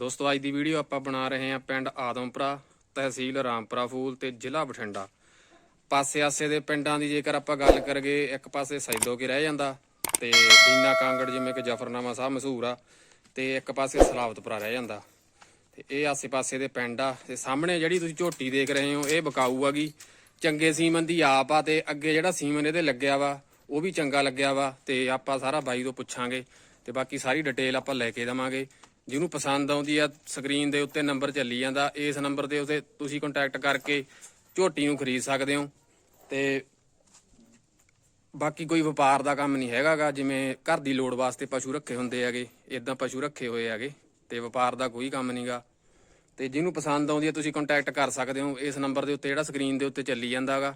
ਦੋਸਤੋ, ਅੱਜ ਦੀ ਵੀਡੀਓ ਆਪਾਂ ਬਣਾ ਰਹੇ ਹਾਂ ਪਿੰਡ ਆਦਮਪੁਰਾ, ਤਹਿਸੀਲ ਰਾਮਪੁਰਾ ਫੂਲ ਤੇ ਜ਼ਿਲ੍ਹਾ ਬਠਿੰਡਾ। ਪਾਸੇ ਆਸੇ ਦੇ ਪਿੰਡਾਂ ਦੀ ਜੇਕਰ ਆਪਾਂ ਗੱਲ ਕਰਗੇ ਇੱਕ ਪਾਸੇ ਸੈਦੋ ਕੇ ਰਹਿ ਜਾਂਦਾ ਤੇ ਦੀਨਾ ਕਾਂਗੜ ਜਿਵੇਂ ਕਿ ਜਫਰਨਾਮਾ ਸਾਹਿਬ ਮਸ਼ਹੂਰ ਆ ਤੇ ਇੱਕ ਪਾਸੇ ਸਲਾਵਤਪੁਰਾ ਰਹਿ ਜਾਂਦਾ। ਤੇ ਇਹ ਆਸੇ ਪਾਸੇ ਦੇ ਪਿੰਡ ਆ ਤੇ ਸਾਹਮਣੇ ਜਿਹੜੀ ਤੁਸੀਂ ਝੋਟੀ ਦੇਖ ਰਹੇ ਹੋ, ਇਹ ਬਕਾਊ ਆਗੀ ਚੰਗੇ ਸੀਮਨ ਦੀ ਆਪ ਆ ਤੇ ਅੱਗੇ ਜਿਹੜਾ ਸੀਮਨ ਇਹਦੇ ਲੱਗਿਆ ਵਾ, ਉਹ ਵੀ ਚੰਗਾ ਲੱਗਿਆ ਵਾ ਤੇ ਆਪਾਂ ਸਾਰਾ ਬਾਈ ਤੋਂ ਪੁੱਛਾਂਗੇ ਤੇ ਬਾਕੀ ਸਾਰੀ ਡਿਟੇਲ ਆਪਾਂ ਲੈ ਕੇ ਦਵਾਂਗੇ। ਜਿਹਨੂੰ ਪਸੰਦ ਆਉਂਦੀ ਆ, ਸਕਰੀਨ ਦੇ ਉੱਤੇ ਨੰਬਰ ਚੱਲੀ ਜਾਂਦਾ। ਇਸ ਨੰਬਰ ਦੇ ਉੱਤੇ ਤੁਸੀਂ ਕੰਟੈਕਟ ਕਰਕੇ ਝੋਟੀ ਨੂੰ ਖਰੀਦ ਸਕਦੇ ਹੋ। ਤੇ ਬਾਕੀ ਕੋਈ ਵਪਾਰ ਦਾ ਕੰਮ ਨਹੀਂ ਹੈਗਾਗਾ, ਜਿਵੇਂ ਘਰ ਦੀ ਲੋੜ ਵਾਸਤੇ ਪਸ਼ੂ ਰੱਖੇ ਹੁੰਦੇ ਹੈਗੇ ਇਦਾਂ ਪਸ਼ੂ ਰੱਖੇ ਹੋਏ ਹੈਗੇ, ਤੇ ਵਪਾਰ ਦਾ ਕੋਈ ਕੰਮ ਨਹੀਂਗਾ। ਤੇ ਜਿਹਨੂੰ ਪਸੰਦ ਆਉਂਦੀ ਹੈ ਤੁਸੀਂ ਕੰਟੈਕਟ ਕਰ ਸਕਦੇ ਹੋ। ਇਸ ਨੰਬਰ ਦੇ ਉੱਤੇ ਜਿਹੜਾ ਸਕਰੀਨ ਦੇ ਉੱਤੇ ਚੱਲੀ ਜਾਂਦਾਗਾ।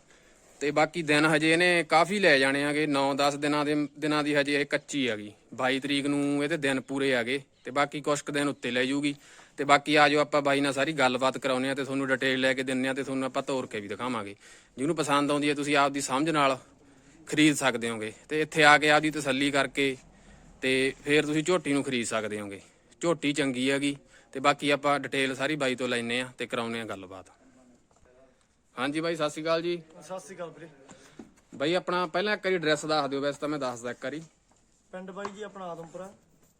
ਤੇ ਬਾਕੀ ਦਿਨ ਹਜੇ ਇਹਨੇ ਕਾਫੀ ਲੈ ਜਾਣੇ ਆਗੇ 9-10 ਦਿਨਾਂ ਦੇ ਦਿਨਾਂ ਦੀ ਹਜੇ ਇਹ ਕੱਚੀ ਹੈਗੀ। 22 ਤਰੀਕ ਨੂੰ ਇਹਦੇ ਦਿਨ ਪੂਰੇ ਹੈਗੇ। ਤੇ ਬਾਕੀ ਕੁਛ ਕੁ ਦਿਨ ਉੱਤੇ ਲੈ ਜੂਗੀ। ਤੇ ਬਾਕੀ ਆਜੋ ਆਪਾਂ ਬਾਈ ਨਾਲ ਸਾਰੀ ਗੱਲਬਾਤ ਕਰਾਉਨੇ ਆ ਤੇ ਤੁਹਾਨੂੰ ਡਿਟੇਲ ਲੈ ਕੇ ਦਿੰਨੇ ਆ ਤੇ ਤੁਹਾਨੂੰ ਆਪਾਂ ਤੋਰ ਕੇ ਵੀ ਦਿਖਾਵਾਂਗੇ। ਜਿਹਨੂੰ ਪਸੰਦ ਆਉਂਦੀ ਹੈ ਤੁਸੀਂ ਆਪਦੀ ਸਮਝ ਨਾਲ ਖਰੀਦ ਸਕਦੇ ਹੋਗੇ। ਤੇ ਇੱਥੇ ਆ ਕੇ ਆਪਦੀ ਤਸੱਲੀ ਕਰਕੇ ਤੇ ਫਿਰ ਤੁਸੀਂ ਝੋਟੀ ਨੂੰ ਖਰੀਦ ਸਕਦੇ ਹੋਗੇ। ਝੋਟੀ ਚੰਗੀ ਹੈਗੀ ਤੇ ਬਾਕੀ ਆਪਾਂ ਡਿਟੇਲ ਸਾਰੀ ਬਾਈ ਤੋਂ ਲੈਨੇ ਆ ਤੇ ਕਰਾਉਨੇ ਆ ਗੱਲਬਾਤ। ਹਾਂਜੀ ਬਾਈ ਸਤਿ ਸ਼੍ਰੀ ਅਕਾਲ ਜੀ। ਸਤਿ ਸ੍ਰੀ ਅਕਾਲ ਵੀਰੇ। ਬਾਈ ਆਪਣਾ ਪਹਿਲਾਂ ਇੱਕ ਵਾਰੀ ਐਡਰੈਸ ਦੱਸ ਦਿਓ ਵੈਸੇ ਤਾਂ ਮੈਂ ਦੱਸਦਾ ਇੱਕ ਵਾਰੀ। ਪਿੰਡ ਬਾਈ ਜੀ ਆਪਣਾ ਆਦਮਪੁਰਾ।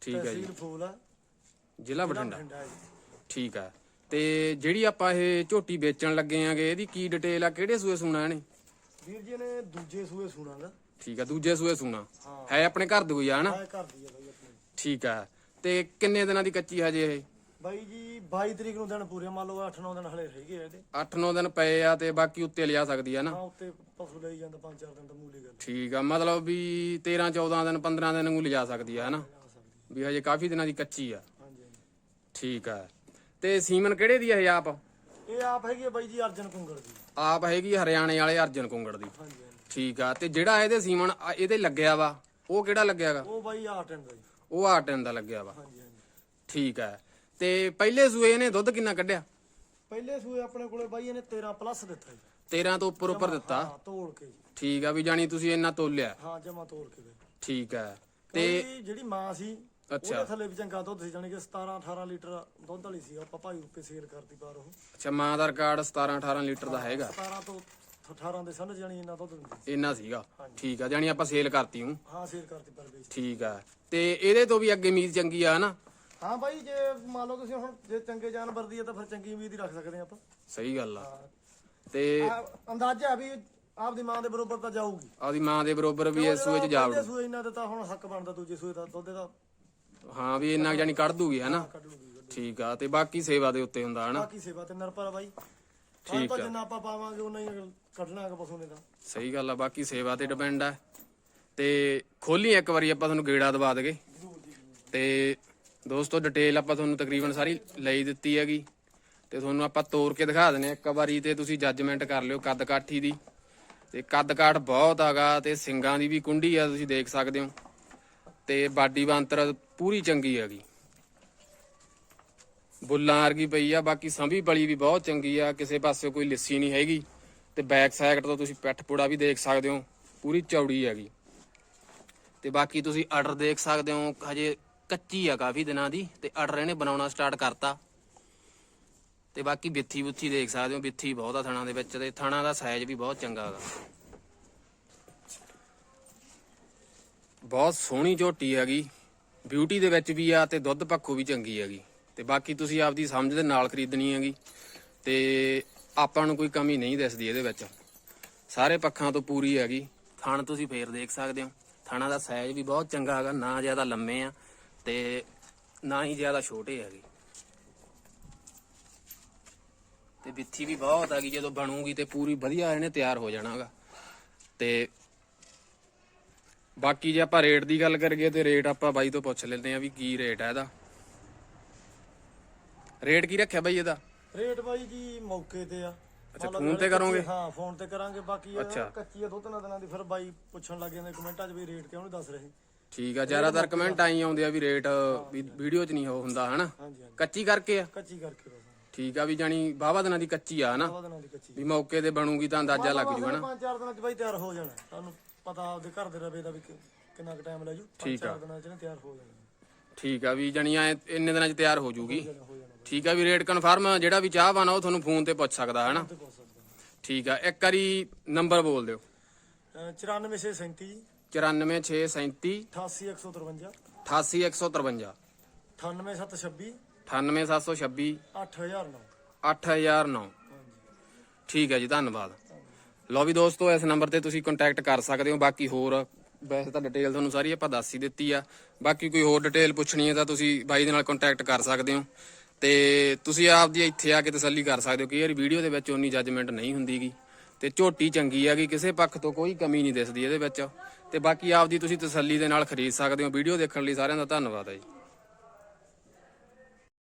ਠੀਕ ਹੈ ਜੀ। ਤਹਿਸੀਲ ਫੂਲ ਆ। ਜ਼ਿਲ੍ਹਾ ਬਠਿੰਡਾ। ਬਠਿੰਡਾ ਹੈ ਜੀ। ਠੀਕ ਹੈ। ਤੇ ਜਿਹੜੀ ਆਪਾਂ ਇਹ ਝੋਟੀ ਵੇਚਣ ਲੱਗੇ ਆਂਗੇ ਇਹਦੀ ਕੀ ਡਿਟੇਲ ਆ? ਕਿਹੜੇ ਸੂਏ ਸੁਣਾ ਇਹਨੇ? ਵੀਰ ਜੀ ਨੇ ਦੂਜੇ ਸੂਏ ਸੁਣਾਗਾ ਠੀਕ ਆ ਦੂਜੇ ਸੂਏ ਸੁਣਾ। ਹਾਂ। ਹੈ ਆਪਣੇ ਘਰ ਦੇ ਕੋਈ ਆ ਨਾ ਆਹ ਘਰ ਦੀ ਹੈ ਬਾਈ ਆਪਣੀ। ਠੀਕ ਆ ਤੇ ਕਿੰਨੇ ਦਿਨਾਂ ਦੀ ਕੱਚੀ ਹਜੇ ਇਹ? ਬਾਈ ਜੀ 22 ਤਰੀਕ ਨੂੰ ਦਿਨ ਪੂਰੇ ਮੰਨ ਲਓ 8-9 ਦਿਨ ਹਲੇ ਰਹਿ ਗਏ ਇਹਦੇ। 8-9 ਦਿਨ ਪਏ ਆ ਤੇ ਬਾਕੀ ਉੱਤੇ ਲਿਆ ਸਕਦੀ ਆ ਨਾ ਹਾਂ ਉੱਤੇ ਪਸ਼ੂ ਲਈ ਜਾਂਦਾ 5-4 ਦਿਨ ਤਾਂ ਮੂਲੀ ਗੱਲ ਠੀਕ ਆ ਮਤਲਬ ਵੀ 13-14 ਦਿਨ 15 ਦਿਨ ਨੂੰ ਲਿਜਾ ਸਕਦੀ ਆ ਹਨਾ? ਆ ਵੀ ਹਜੇ ਕਾਫੀ ਦਿਨਾਂ ਦੀ ਕੱਚੀ ਆ। ਹਾਂਜੀ ਠੀਕ ਆ। ਤੇ ਸੀਮਨ ਕਿਹੜੇ ਦੀ ਇਹ ਆਪ? ਇਹ ਆਪ ਹੈਗੀ ਹੈ ਬਾਈ ਜੀ ਅਰਜਨ ਕੁੰਗੜ ਦੀ। ਆਪ ਹੈਗੀ ਹਰਿਆਣੇ ਵਾਲੇ ਅਰਜਨ ਕੁੰਗੜ ਦੀ। ਹਾਂਜੀ ਹਾਂਜੀ। ਠੀਕ ਆ। ਤੇ ਜਿਹੜਾ ਇਹਦੇ ਸੀਮਨ ਆ, ਇਹਦੇ ਲੱਗਿਆ ਵਾ ਉਹ ਕਿਹੜਾ ਲੱਗਿਆਗਾ ਉਹ ਬਾਈ ਆ ਟੈਂਡ ਦਾ ਜੀ ਉਹ ਆਟਨ ਦਾ ਲੱਗਿਆ ਵਾ। ਹਾਂਜੀ ਹਾਂਜੀ। ਠੀਕ ਆ। ਤੇ ਪਹਿਲੇ ਸੂਏ ਇਹਨੇ ਦੁੱਧ ਕਿੰਨਾ ਕੱਢਿਆ? ਪਹਿਲੇ ਸੂਏ ਆਪਣੇ ਕੋਲੇ ਬਾਈ ਇਹਨੇ 13 ਪਲੱਸ ਦਿੱਤਾ ਜੀ। 13 ਤੋਂ ਉੱਪਰ ਉੱਪਰ ਦਿੱਤਾ? ਹਾਂ ਤੋੜ ਕੇ ਜੀ। ਠੀਕ ਆ ਵੀ ਜਾਨੀ ਤੁਸੀਂ ਇੰਨਾ ਤੋਲਿਆ। ਹਾਂ ਜਮਾ ਤੋੜ ਕੇ ਬਾਈ ਠੀਕ ਆ। ਤੇ ਤੇ ਜਿਹੜੀ ਮਾਂ ਸੀ ਅੱਛਾ। ਉਹਦੇ ਥੱਲੇ ਵੀ ਚੰਗਾ ਦੁੱਧ ਸੀ ਜਾਣੀ ਕਿ 17 18 ਲੀਟਰ ਦੁੱਧ ਵਾਲੀ ਸੀ ਆਪਾਂ ਭਾਈ ਰੁਪਏ ਸੇਲ ਕਰਦੀ ਬਾਹਰ ਉਹ। ਅੱਛਾ ਮਾਂ ਦਾ ਰਿਕਾਰਡ 17 18 ਲੀਟਰ ਦਾ ਹੈਗਾ। 17 ਤੋਂ 18 ਦੇ ਸਮਝ ਜਾਣੀ ਇੰਨਾ ਦੁੱਧ ਦਿੰਦੀ ਸੀ। ਇੰਨਾ ਸੀਗਾ। ਠੀਕ ਆ ਜਾਨੀ ਆਪਾਂ ਸੇਲ ਕਰਤੀ ਹੂੰ। ਹਾਂ ਸੇਲ ਕਰਦੀ ਪਰ ਵੇਚ। ਠੀਕ ਆ। ਤੇ ਇਹਦੇ ਤੋਂ ਵੀ ਅੱਗੇ ਉਮੀਦ ਚੰਗੀ ਆ ਨਾ ਹਾਂ ਬਾਈ ਜੇ ਮੰਨ ਲਓ ਤੁਸੀਂ ਹੁਣ ਜੇ ਚੰਗੇ ਜਾਨਵਰ ਦੀ ਹੈ ਤਾਂ ਫਿਰ ਚੰਗੀ ਉਮੀਦ ਹੀ ਰੱਖ ਸਕਦੇ ਆਪਾਂ। ਸਹੀ ਗੱਲ ਆ। ਤੇ ਅੰਦਾਜ਼ਾ ਹੈ ਵੀ ਆਪਦੀ ਮਾਂ ਦੇ ਬਰੋਬਰ ਤਾਂ ਜਾਊਗੀ। ਆਪਦੀ ਮਾਂ ਦੇ ਬਰੋਬਰ ਵੀ ਇਸ ਸੂਏ ਚ ਜਾ ਪਹਿਲੇ ਸੂਏ ਇਹਨਾਂ ਦੇ ਤਾਂ ਹੁਣ ਹੱਕ ਬਣਦਾ ਦੂਜੇ ਸੂਏ ਦਾ ਦੁੱਧ ਦਾ। ਹਾਂ ਵੀ ਇੰਨਾ ਜਾਨੀ ਕੱਢ ਦੂਗੀ ਹਨਾ ਕੱਢ ਲੂਗੀ ਠੀਕ ਆ ਤੇ ਬਾਕੀ ਸੇਵਾ ਦੇ ਉੱਤੇ ਹੁੰਦਾ ਹਨਾ ਬਾਕੀ ਸੇਵਾ ਤੇ ਨਰਪਰ ਆ ਬਾਈ। ਠੀਕ ਆ। ਜਿੰਨਾ ਆਪਾਂ ਪਾਵਾਂਗੇ ਉਹਨਾਂ ਹੀ ਕੱਢਣਾ ਹੈਗਾ ਪਸ਼ੂ ਨੇ ਤਾਂ। ਸਹੀ ਗੱਲ ਆ ਬਾਕੀ ਸੇਵਾ ਤੇ ਡਿਪੈਂਡ ਆ। ਤੇ ਖੋਲੀ ਇੱਕ ਵਾਰੀ ਆਪਾਂ ਤੁਹਾਨੂੰ ਗੇੜਾ ਦਵਾ ਦਗੇ। ਤੇ ਦੋਸਤੋ ਡਿਟੇਲ ਆਪਾਂ ਤੁਹਾਨੂੰ ਤਕਰੀਬਨ ਸਾਰੀ ਲਈ ਦਿੱਤੀ ਹੈਗੀ। ਤੇ ਤੁਹਾਨੂੰ ਆਪਾਂ ਤੋੜ ਕੇ ਦਿਖਾ ਦਿੰਨੇ ਆ ਇੱਕ ਵਾਰੀ ਤੇ ਤੁਸੀਂ ਜੱਜਮੈਂਟ ਕਰ ਲਿਓ ਕੱਦ ਕਾਠੀ ਦੀ। ਤੇ ਕੱਦ ਕਾਠ ਬਹੁਤ ਆਗਾ ਤੇ ਸਿੰਗਾਂ ਦੀ ਵੀ ਕੁੰਡੀ ਆ ਤੁਸੀਂ ਦੇਖ ਸਕਦੇ ਹੋ। ਤੇ ਬਾਡੀ ਬਾਂਤਰ ਪੂਰੀ ਚੰਗੀ ਹੈਗੀ। ਬੁੱਲਾਂ ਵਰਗੀ ਪਈ ਆ, ਬਾਕੀ ਸੰਭੀ ਬਲੀ ਵੀ ਬਹੁਤ ਚੰਗੀ ਆ, ਕਿਸੇ ਪਾਸੇ ਕੋਈ ਲਿੱਸੀ ਨਹੀਂ ਹੈਗੀ। ਤੇ ਬੈਕ ਸਾਈਡ ਤੋਂ ਤੁਸੀਂ ਪਿੱਠ ਪੁੜਾ ਵੀ ਦੇਖ ਸਕਦੇ ਹੋ, ਪੂਰੀ ਚੌੜੀ ਹੈਗੀ। ਤੇ ਬਾਕੀ ਤੁਸੀਂ ਆਰਡਰ ਦੇਖ ਸਕਦੇ ਹੋ, ਹਜੇ ਕੱਚੀ ਆ ਕਾਫੀ ਦਿਨਾਂ ਦੀ, ਤੇ ਆਰਡਰ ਇਹਨੇ ਬਣਾਉਣਾ ਸਟਾਰਟ ਕਰਤਾ। ਤੇ ਬਾਕੀ ਬਿੱਥੀ ਬੁੱਥੀ ਦੇਖ ਸਕਦੇ ਹੋ ਬਿੱਥੀ ਬਹੁਤ ਆ ਥਣਾ ਦੇ ਵਿੱਚ, ਤੇ ਥਣਾ ਦਾ ਸਾਈਜ਼ ਵੀ ਬਹੁਤ ਚੰਗਾ ਹੈਗਾ। ਬਹੁਤ ਸੋਹਣੀ ਝੋਟੀ ਹੈਗੀ। ਬਿਊਟੀ ਦੇ ਵਿੱਚ ਵੀ ਆ ਤੇ ਦੁੱਧ ਪੱਖੋਂ ਵੀ ਚੰਗੀ ਹੈਗੀ। ਤੇ ਬਾਕੀ ਤੁਸੀਂ ਆਪਦੀ ਸਮਝ ਦੇ ਨਾਲ ਖਰੀਦਣੀ ਹੈਗੀ। ਤੇ ਆਪਾਂ ਨੂੰ ਕੋਈ ਕਮੀ ਨਹੀਂ ਦਿਸਦੀ ਇਹਦੇ ਵਿੱਚ। ਸਾਰੇ ਪੱਖਾਂ ਤੋਂ ਪੂਰੀ ਹੈਗੀ। ਥਣ ਤੁਸੀਂ ਫੇਰ ਦੇਖ ਸਕਦੇ ਹੋ। ਥਾਣਾ ਦਾ ਸਾਈਜ਼ ਵੀ ਬਹੁਤ ਚੰਗਾ ਹੈਗਾ, ਨਾ ਜ਼ਿਆਦਾ ਲੰਮੇ ਆ ਤੇ ਨਾ ਹੀ ਜ਼ਿਆਦਾ ਛੋਟੇ ਹੈਗੇ। ਤੇ ਬਿੱਥੀ ਵੀ ਬਹੁਤ ਹੈਗੀ। ਜਦੋਂ ਬਣੂਗੀ ਤੇ ਪੂਰੀ ਵਧੀਆ ਇਹਨੇ ਤਿਆਰ ਹੋ ਜਾਣਾਗਾ। ਤੇ ਬਾਕੀ ਜੇ ਆਪਾਂ ਰੇਟ ਦੀ ਗੱਲ ਕਰੀਏ ਤੇ ਰੇਟ ਆਪਾਂ ਬਾਈ ਤੋਂ ਪੁੱਛ ਲੈਂਦੇ ਆ ਵੀ ਕੀ ਰੇਟ ਹੈ ਇਹਦਾ। ਰੇਟ ਕੀ ਰੱਖਿਆ ਬਾਈ ਇਹਦਾ? ਰੇਟ ਬਾਈ ਜੀ ਮੌਕੇ ਤੇ ਆ। ਅੱਛਾ, ਫੋਨ ਤੇ ਕਰੋਗੇ? ਹਾਂ ਫੋਨ ਤੇ ਕਰਾਂਗੇ। ਬਾਕੀ ਇਹ। ਕੱਚੀ ਆ ਦੋ ਤਿੰਨ ਦਿਨਾਂ ਦੀ ਫਿਰ ਬਾਈ ਪੁੱਛਣ ਲੱਗ ਜਾਂਦੇ ਕਮੈਂਟਾਂ 'ਚ ਵੀ ਰੇਟ ਕਿਉਂ ਨਹੀਂ ਦੱਸ ਰਹੇ। ਠੀਕ ਆ ਜ਼ਿਆਦਾਤਰ ਕਮੈਂਟ ਆਈ ਆਉਂਦੇ ਆ ਵੀ ਰੇਟ ਵੀਡੀਓ 'ਚ ਨਹੀਂ ਉਹ ਹੁੰਦਾ ਹਨਾ? ਕੱਚੀ ਕਰਕੇ ਆ? ਕੱਚੀ ਕਰਕੇ ਠੀਕ ਆ ਵੀ ਜਾਨੀ ਬਾਵਾ ਦਿਨਾਂ ਦੀ ਕੱਚੀ ਆ ਹਨਾ? ਵੀ ਮੌਕੇ ਤੇ ਬਣੂਗੀ ਤਾਂ ਅੰਦਾਜ਼ਾ ਲੱਗ ਜੂ ਹਨਾ? ਪੰਜ ਚਾਰ ਦਿਨਾਂ 'ਚ ਬਾਈ ਤਿਆਰ ਹੋ ਜਾਣਾ। ਤੁਹਾਨੂੰ ਪਤਾ ਆਪਦੇ ਘਰ ਦੇ ਰਵੇ ਦਾ ਵੀ ਕਿ- ਕਿੰਨਾ ਕੁ ਟਾਈਮ ਲੈ ਜੂ। ਪੰਜ ਠੀਕ ਆ। ਚਾਰ ਦਿਨਾਂ 'ਚ ਨਾ ਤਿਆਰ ਹੋ ਜਾਣਾ। ਠੀਕ ਆ ਵੀ ਜਣੀਆਂ ਇੰਨੇ ਦਿਨਾਂ 'ਚ ਤਿਆਰ ਹੋ ਜੂਗੀ। ਹੋ ਜਾਣਾ ਠੀਕ ਆ ਵੀ ਰੇਟ ਕਨਫਰਮ ਜਿਹੜਾ ਵੀ ਚਾਹਵਾਨ ਆ ਉਹ ਤੁਹਾਨੂੰ ਫੋਨ ਤੇ ਪੁੱਛ ਸਕਦਾ ਹੈ ਨਾ ਤੇ ਪੁੱਛ ਸਕਦੇ। ਠੀਕ ਆ ਇੱਕ ਵਾਰੀ ਨੰਬਰ ਬੋਲ ਦਿਓ। ਹੋ 94637 94637 88153 88153 98726 98726 8009 8009 ਠੀਕ ਹੈ ਜੀ ਧੰਨਵਾਦ। ਲਓ ਵੀ ਦੋਸਤੋ, ਇਸ ਨੰਬਰ ਤੇ ਤੁਸੀਂ ਕੰਟੈਕਟ ਕਰ ਸਕਦੇ ਹੋ। ਬਾਕੀ ਹੋਰ, ਵੈਸੇ ਤਾਂ ਡਿਟੇਲ ਤੁਹਾਨੂੰ ਸਾਰੀ ਆਪਾਂ ਦੱਸ ਹੀ ਦਿੱਤੀ ਆ। ਬਾਕੀ ਕੋਈ ਹੋਰ ਡਿਟੇਲ ਪੁੱਛਣੀ ਹੈ ਤਾਂ ਤੁਸੀਂ ਬਾਈ ਦੇ ਨਾਲ ਕੰਟੈਕਟ ਕਰ ਸਕਦੇ ਹੋ। ਤੇ ਤੁਸੀਂ ਆਪ ਦੀ ਇੱਥੇ ਆ ਕੇ ਤਸੱਲੀ ਕਰ ਸਕਦੇ ਹੋ ਕਿ ਯਾਰ ਵੀਡੀਓ ਦੇ ਵਿੱਚ ਓਨੀ ਜੱਜਮੈਂਟ ਨਹੀਂ ਹੁੰਦੀਗੀ। ਤੇ ਝੋਟੀ ਚੰਗੀ ਹੈਗੀ, ਕਿਸੇ ਪੱਖ ਤੋਂ ਕੋਈ ਕਮੀ ਨਹੀਂ ਦਿਸਦੀ ਇਹਦੇ ਵਿੱਚ। ਤੇ ਬਾਕੀ ਆਪ ਦੀ ਤੁਸੀਂ ਤਸੱਲੀ ਦੇ ਨਾਲ ਖਰੀਦ ਸਕਦੇ ਹੋ। ਵੀਡੀਓ ਦੇਖਣ ਲਈ ਸਾਰਿਆਂ ਦਾ ਧੰਨਵਾਦ ਹੈ ਜੀ।